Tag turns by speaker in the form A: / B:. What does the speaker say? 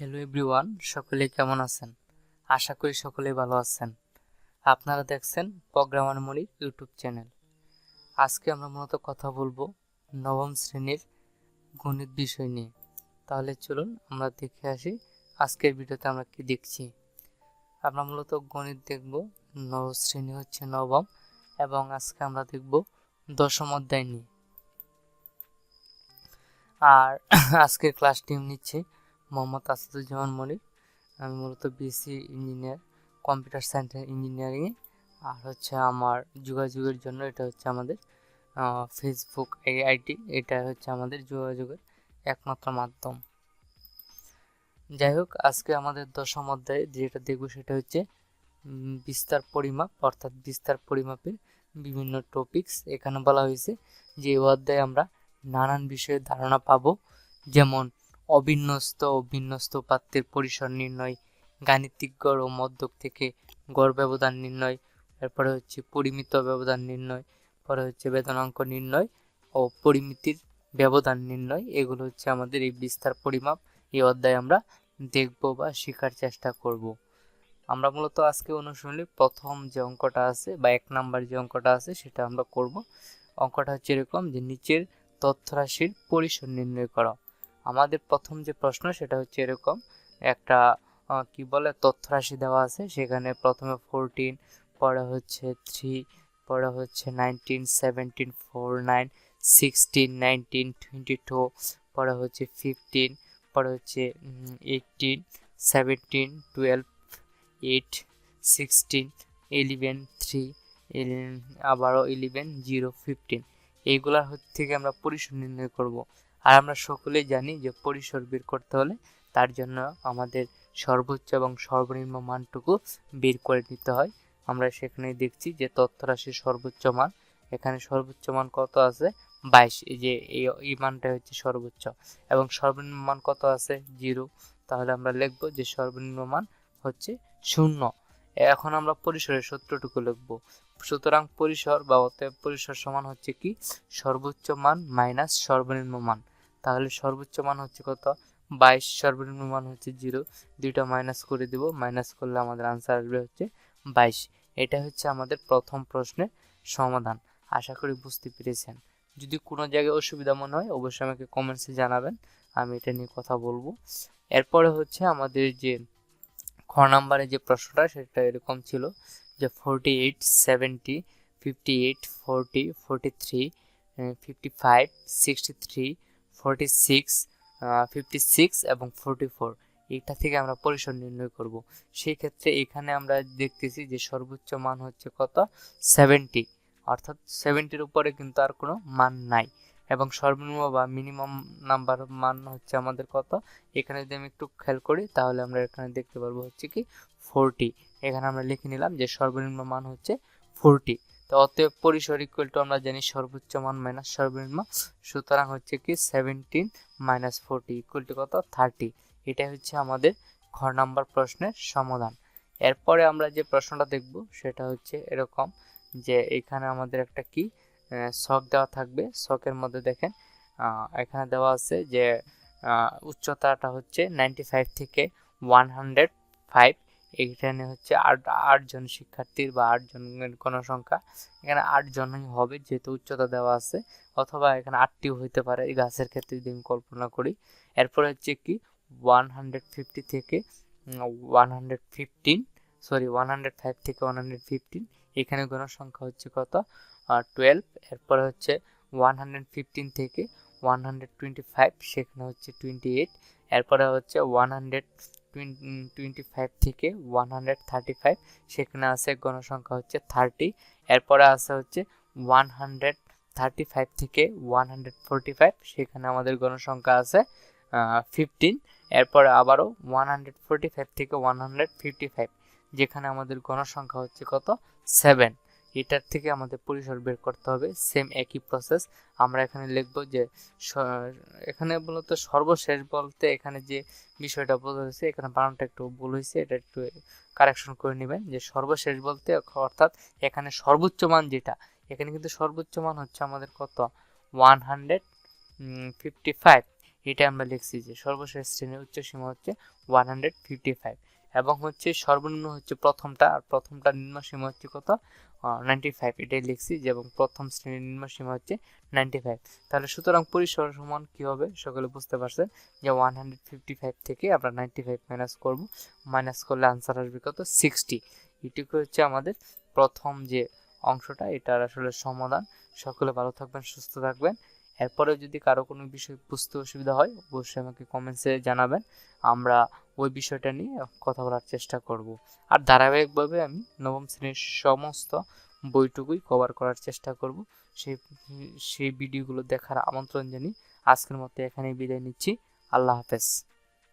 A: Hello everyone সকলে কেমন আছেন? আশা করি সকলেই ভালো আছেন। আপনারা দেখছেন প্রোগ্রামার মনির ইউটিউব চ্যানেল। আজকে আমরা মূলত কথা বলব নবম শ্রেণির গণিত বিষয় নিয়ে। তাহলে চলুন আমরা দেখে আসি আজকের ভিডিওতে আমরা কি দেখছি। আমরা মূলত গণিত দেখব নব শ্রেণি হচ্ছে নবম, এবং আজকে আমরা দেখব দশম অধ্যায় নিয়ে। আর আজকের ক্লাস টিম নিচ্ছে মোহাম্মদ আসাদুজ্জামান মনির আমি মূলত বিএসসি ইঞ্জিনিয়ার কম্পিউটার সায়েন্স ইঞ্জিনিয়ারিংয়ে আর হচ্ছে আমার যোগাযোগের জন্য এটা হচ্ছে আমাদের ফেসবুক এই আইডি এটা হচ্ছে আমাদের যোগাযোগের একমাত্র মাধ্যম। যাই হোক আজকে আমাদের দশম অধ্যায়ে, যেটা দেখব সেটা হচ্ছে বিস্তার পরিমাপ, অর্থাৎ বিস্তার পরিমাপের বিভিন্ন টপিকস এখানে বলা হয়েছে যে, এই অধ্যায়ে আমরা নানান বিষয়ে ধারণা পাবো। যেমন অবিন্যস্ত ও বিন্যস্ত পাত্রের পরিসর নির্ণয়, গাণিতিক গড় ও মধ্যক থেকে গড় ব্যবধান নির্ণয়, এরপরে হচ্ছে পরিমিত ব্যবধান নির্ণয়, পরে হচ্ছে বেদনাঙ্ক নির্ণয় ও পরিমিতির ব্যবধান নির্ণয়। এগুলো হচ্ছে আমাদের এই বিস্তার পরিমাপ। এই অধ্যায়ে আমরা দেখব বা শেখার চেষ্টা করব। আমরা মূলত আজকে অনুশীলনের প্রথম যে অঙ্কটা আছে বা এক নাম্বার যে অঙ্কটা আছে সেটা আমরা করব। অঙ্কটা হচ্ছে এরকম যে নিচের তথ্যরাশির পরিসর নির্ণয় করা। আমাদের প্রথম যে প্রশ্ন, সেটা হচ্ছে এরকম। একটা কি বলে তথ্য রাশি দেওয়া আছে, সেখানে প্রথমে ফোরটিন পরে হচ্ছে থ্রি পরে হচ্ছে nineteen seventeen four nine sixteen nineteen twenty two পরে হচ্ছে ফিফটিন পরে হচ্ছে eighteen seventeen twelve eight sixteen eleven three আবারও ইলেভেন জিরো ফিফটিন এইগুলার থেকে আমরা পরিসর নির্ণয় করব। আর আমরা সকলেই জানি যে পরিসর বের করতে হলে তার জন্য আমাদের সর্বোচ্চ এবং সর্বনিম্ন মানটুকু বের করে নিতে হয়। আমরা সেখানে দেখছি যে তথ্য রাশির সর্বোচ্চ মান, এখানে সর্বোচ্চ মান কত আছে? বাইশ, এই যে এই মানটা হচ্ছে সর্বোচ্চ। এবং সর্বনিম্ন মান কত আছে? জিরো। তাহলে আমরা লিখব যে সর্বনিম্ন মান হচ্ছে শূন্য। এখন আমরা পরিসরের সূত্রটুকু লিখব। সুতরাং পরিসর বা অতএব পরিসর সমান হচ্ছে কি? সর্বোচ্চ মান মাইনাস সর্বনিম্ন মান। তাহলে সর্বোচ্চ মান হচ্ছে কত? বাইশ, সর্বনিম্ন মান হচ্ছে জিরো। দুইটা মাইনাস করে দিব। মাইনাস করলে আমাদের আনসার আসবে হচ্ছে বাইশ। এটা হচ্ছে আমাদের প্রথম প্রশ্নের সমাধান। আশা করি বুঝতে পেরেছেন। যদি কোনো জায়গায় অসুবিধা মনে হয়, অবশ্যই আমাকে কমেন্টসে জানাবেন। আমি এটা নিয়ে কথা বলব। এরপরে হচ্ছে আমাদের যে খ নাম্বারে যে প্রশ্নটা, সেটা এরকম ছিল যে forty eight seventy fifty eight forty forty three fifty five sixty three forty six fifty six এবং ফোরটি ফোর এইটা থেকে আমরা পরিসর নির্ণয় করব। সেই ক্ষেত্রে এখানে আমরা দেখতেছি যে সর্বোচ্চ মান হচ্ছে কত? সেভেন্টি অর্থাৎ সেভেন্টির উপরে কিন্তু আর কোনো মান নাই। এবং সর্বনিম্ন বা মিনিমাম নাম্বার মান হচ্ছে আমাদের কত? এখানে যদি আমি একটু খেয়াল করি, তাহলে আমরা এখানে দেখতে পারব হচ্ছে কি ফোরটি এখানে আমরা লিখে নিলাম যে সর্বনিম্ন মান হচ্ছে ফোরটি তো অতএব পরিসর ইকুয়াল টু আমরা জানি সর্বোচ্চ মান মাইনাস সর্বনিম্ন। সুতরাং হচ্ছে কি seventeen minus forty equal to কত? থার্টি এটাই হচ্ছে আমাদের ঘ নাম্বার প্রশ্নের সমাধান। এরপরে আমরা যে প্রশ্নটা দেখব, সেটা হচ্ছে এরকম যে এখানে আমাদের একটা কি শখ দেওয়া থাকবে। শখের মধ্যে দেখেন এখানে দেওয়া আছে যে উচ্চতাটা হচ্ছে নাইনটি ফাইভ থেকে ওয়ান হান্ড্রেড ফাইভ এখানে হচ্ছে আট আটজন শিক্ষার্থীর বা আটজনের কোনো সংখ্যা। এখানে আটজনই হবে যেহেতু উচ্চতা দেওয়া আছে, অথবা এখানে আটটিও হইতে পারে, এই গাছের ক্ষেত্রে যদি আমি কল্পনা করি। এরপরে হচ্ছে কি ওয়ান হান্ড্রেড ফিফটি থেকে one hundred fifteen sorry one hundred five থেকে ওয়ান হান্ড্রেড ফিফটিন এখানে সংখ্যা হচ্ছে কত? টুয়েলভ এরপরে হচ্ছে ওয়ান হান্ড্রেড ফিফটিন থেকে ওয়ান হান্ড্রেড টোয়েন্টি ফাইভ সেখানে হচ্ছে টোয়েন্টি এইট এরপরে হচ্ছে ওয়ান হান্ড্রেড টোয়েন্টি ফাইভ থেকে ওয়ান হান্ড্রেড থার্টি ফাইভ সেখানে আছে গণসংখ্যা হচ্ছে থার্টি এরপরে আছে হচ্ছে ওয়ান হান্ড্রেড থার্টি ফাইভ থেকে ওয়ান হান্ড্রেড ফোরটি ফাইভ সেখানে আমাদের গণসংখ্যা আছে ফিফটিন এরপরে আবারও ওয়ান হান্ড্রেড ফোরটি ফাইভ থেকে ওয়ান হান্ড্রেড ফিফটি ফাইভ যেখানে আমাদের গণসংখ্যা হচ্ছে কত? সেভেন এটার থেকে আমাদের পরিসর বের করতে হবে। সেম একই প্রসেস আমরা এখানে লিখব যে এখানে মূলত সর্বশেষ বলতে এখানে যে বিষয়টা বোঝা হয়েছে এখানে বানানটা একটু ভুল হয়েছে, এটা একটু কারেকশন করে নেবেন। যে সর্বশেষ বলতে অর্থাৎ এখানে সর্বোচ্চ মান যেটা, এখানে কিন্তু সর্বোচ্চ মান হচ্ছে আমাদের কত? ওয়ান হান্ড্রেড ফিফটি ফাইভ এটা আমরা লিখছি যে সর্বশেষ শ্রেণির উচ্চ সীমা হচ্ছে ওয়ান হান্ড্রেড ফিফটি ফাইভ এবং হচ্ছে সর্বনিম্ন হচ্ছে প্রথমটা, আর প্রথমটা নিম্ন সীমা হচ্ছে কত? নাইনটি ফাইভ এটাই লিখছি যে এবং প্রথম শ্রেণির নিম্ন সীমা হচ্ছে নাইনটি ফাইভ তাহলে সুতরাং পরিসর সমান কী হবে? সকলে বুঝতে পারছেন যে ওয়ান হান্ড্রেড ফিফটি ফাইভ থেকে আমরা নাইনটি ফাইভ মাইনাস করব। মাইনাস করলে আনসার আসবে কত? সিক্সটি এটুকু হচ্ছে আমাদের প্রথম যে অংশটা, এটার আসলে সমাধান। সকলে ভালো থাকবেন, সুস্থ থাকবেন। এরপরে যদি কারও কোনো বিষয় বুঝতে অসুবিধা হয়, অবশ্যই আমাকে কমেন্টসে জানাবেন। আমরা ওই বিষয়টা নিয়ে কথা বলার চেষ্টা করব। আর ধারাবাহিকভাবে আমি নবম শ্রেণির সমস্ত বইটুকুই কভার করার চেষ্টা করব। সেই সেই ভিডিওগুলো দেখার আমন্ত্রণ জানি আজকের মতো এখানেই বিদায় নিচ্ছি। আল্লাহ হাফেজ।